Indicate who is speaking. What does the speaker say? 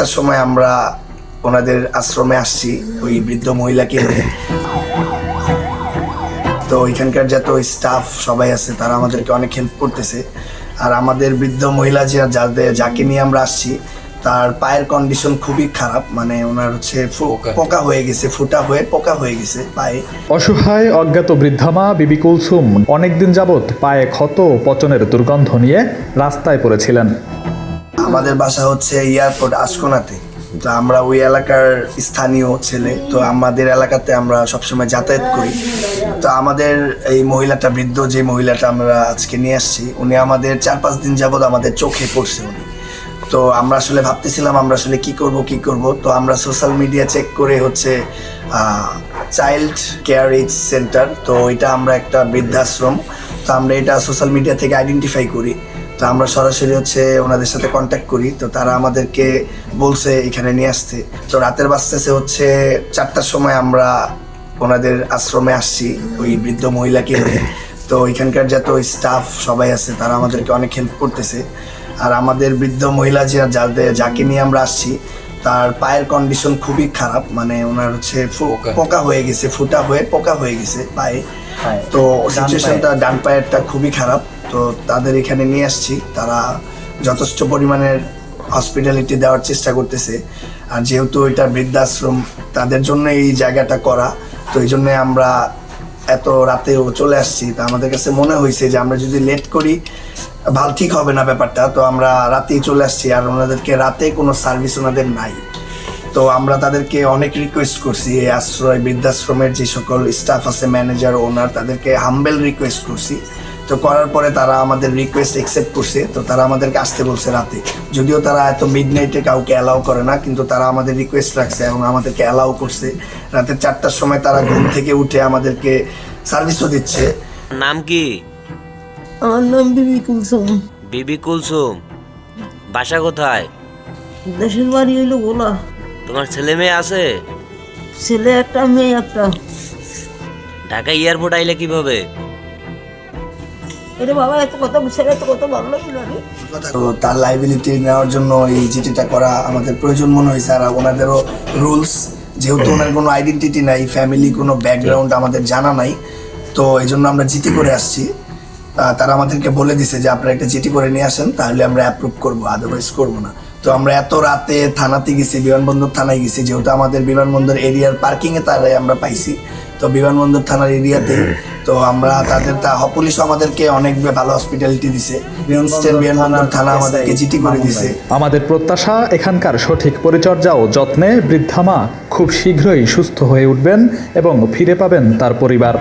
Speaker 1: চারটার সময় আমরা ওনাদের আশ্রমে আসছি ওই বৃদ্ধ মহিলাকে নিয়ে। তো ওইখানকার যত স্টাফ সবাই আছে তারা আমাদেরকে অনেক হেল্প করতেছে। আর আমাদের বৃদ্ধ মহিলা যে যাদের যাকে নিয়ে আমরা আসছি তার পায়ের কন্ডিশন খুবই খারাপ মানে ওনার হচ্ছে পোকা। হয়ে গেছে ফুটা হয়ে পোকা হয়ে গেছে পায়ে।
Speaker 2: অসহায় অজ্ঞাত বৃদ্ধামা বিবি কুলসুম অনেকদিন যাবৎ পায়ে ক্ষত পচনের দুর্গন্ধ নিয়ে রাস্তায় পড়েছিলেন।
Speaker 1: আমাদের বাসা হচ্ছে এয়ারপোর্ট আশকোনাতে। তো আমরা ওই এলাকার স্থানীয় ছেলে, তো আমাদের এলাকাতে আমরা সবসময় যাতায়াত করি। তো আমাদের এই মহিলাটা, বৃদ্ধ যে মহিলাটা আমরা আজকে নিয়ে আসছি, উনি আমাদের চার পাঁচ দিন যাবৎ আমাদের চোখে পড়ছে উনি। তো আমরা আসলে ভাবতেছিলাম আমরা আসলে কি করব কি করব? তো আমরা সোশ্যাল মিডিয়া চেক করে হচ্ছে চাইল্ড কেয়ার এইজ সেন্টার, তো এটা আমরা একটা বৃদ্ধাশ্রম। তো আমরা এটা সোশ্যাল মিডিয়া থেকে আইডেন্টিফাই করি। তো আমরা সরাসরি হচ্ছে ওনাদের সাথে কন্ট্যাক্ট করি। তো তারা আমাদেরকে বলছে এখানে নিয়ে আসতে। তো রাতের বাসতেছে হচ্ছে চারটার সময় আমরা ওনাদের আশ্রমে আসছি, ওই বৃদ্ধ মহিলাকে নিয়ে তো ওইখানকার যত স্টাফ সবাই আছে, তারা আমাদেরকে অনেক হেল্প করতেছে। আর আমাদের বৃদ্ধ মহিলা যে, যাদের যাকে নিয়ে আমরা আসছি তার পায়ের কন্ডিশন খুবই খারাপ মানে ওনার হচ্ছে পোকা। হয়ে গেছে ফুটা হয়ে পোকা হয়ে গেছে পায়ে। তো সিচুয়েশনটা ডান পায়েরটা খুবই খারাপ। তো তাদের এখানে নিয়ে আসছি। তারা যথেষ্ট পরিমাণের হসপিটালিটি দেওয়ার চেষ্টা করতেছে। আর যেহেতু এটা বৃদ্ধাশ্রম তাদের জন্য এই জায়গাটা করা। তো এই জন্য আমরা এত রাতেও চলে আসছি। তা আমাদের কাছে মনে হয়েছে যে আমরা যদি লেট করি ভালো ঠিক হবে না ব্যাপারটা, তো আমরা রাতেই চলে আসছি আর ওনাদেরকে রাতে কোনো সার্ভিস ওনাদের নাই। তো আমরা তাদেরকে অনেক রিকোয়েস্ট করছি, এই আশ্রয়, বৃদ্ধাশ্রমের যে সকল স্টাফ আছে ম্যানেজার ওনার তাদেরকে হাম্বেল রিকোয়েস্ট করছি। তো করার পরে তারা আমাদের রিকোয়েস্ট অ্যাকসেপ্ট করছে, তো তারা আমাদেরকে আসতে বলছে রাতে। যদিও তারা এত মিড নাইটে কাউকে অ্যালাউ করে না, কিন্তু তারা আমাদের রিকোয়েস্ট রাখছে এবং আমাদেরকে অ্যালাউ করছে। রাতের চারটার সময় তারা ঘুম থেকে উঠে আমাদেরকে সার্ভিসও দিচ্ছে।
Speaker 3: নাম কি?
Speaker 4: আমার নাম বিবি কুলসুম।
Speaker 3: বিবি কুলসুম বাসা কোথায়?
Speaker 4: দেশের বাড়ি হইল গোলা।
Speaker 3: তোমার ছেলে মেয়ে আছে?
Speaker 4: ছেলে একটা মেয়ে একটা।
Speaker 3: ঢাকা এয়ারপোর্ট আইলে কীভাবে?
Speaker 4: এটা বাবা এত কথা ছেলে এত কথা ভালো লাগল
Speaker 1: তো তার লাইবিলিটি নেওয়ার জন্য এই চিঠিটা করা আমাদের প্রয়োজন মনে হয়েছে আর ওনাদেরও রুলস যেহেতু ওনার কোনো আইডেন্টিটি নাই ফ্যামিলি কোনো ব্যাকগ্রাউন্ড আমাদের জানা নাই তো এই জন্য আমরা জিটি করে আসছি। তারা আমাদেরকে বলে দিছে যে আপনারা একটা চিঠি করে নিয়ে আসেন, তাহলে আমরা অ্যাপ্রুভ করব আদারওয়াইজ করব না। তো আমরা এত রাতে থানাতে গেছি, বিমানবন্দর থানায় গেছি, যেহেতু আমাদের বিমানবন্দর এরিয়ার পার্কিংয়ে তারাই আমরা পাইছি। তো বিমানবন্দর থানার এরিয়াতে, তো আমরা তাদের, তা পুলিশ আমাদেরকে অনেক ভালো হসপিটালিটি দিছে। বিমানবন্দর থানা আমাদেরকে চিঠি করে দিছে।
Speaker 2: আমাদের প্রত্যাশা, এখানকার সঠিক পরিচর্যা ও যত্নে বৃদ্ধামা খুব শীঘ্রই সুস্থ হয়ে উঠবেন এবং ফিরে পাবেন তার পরিবার।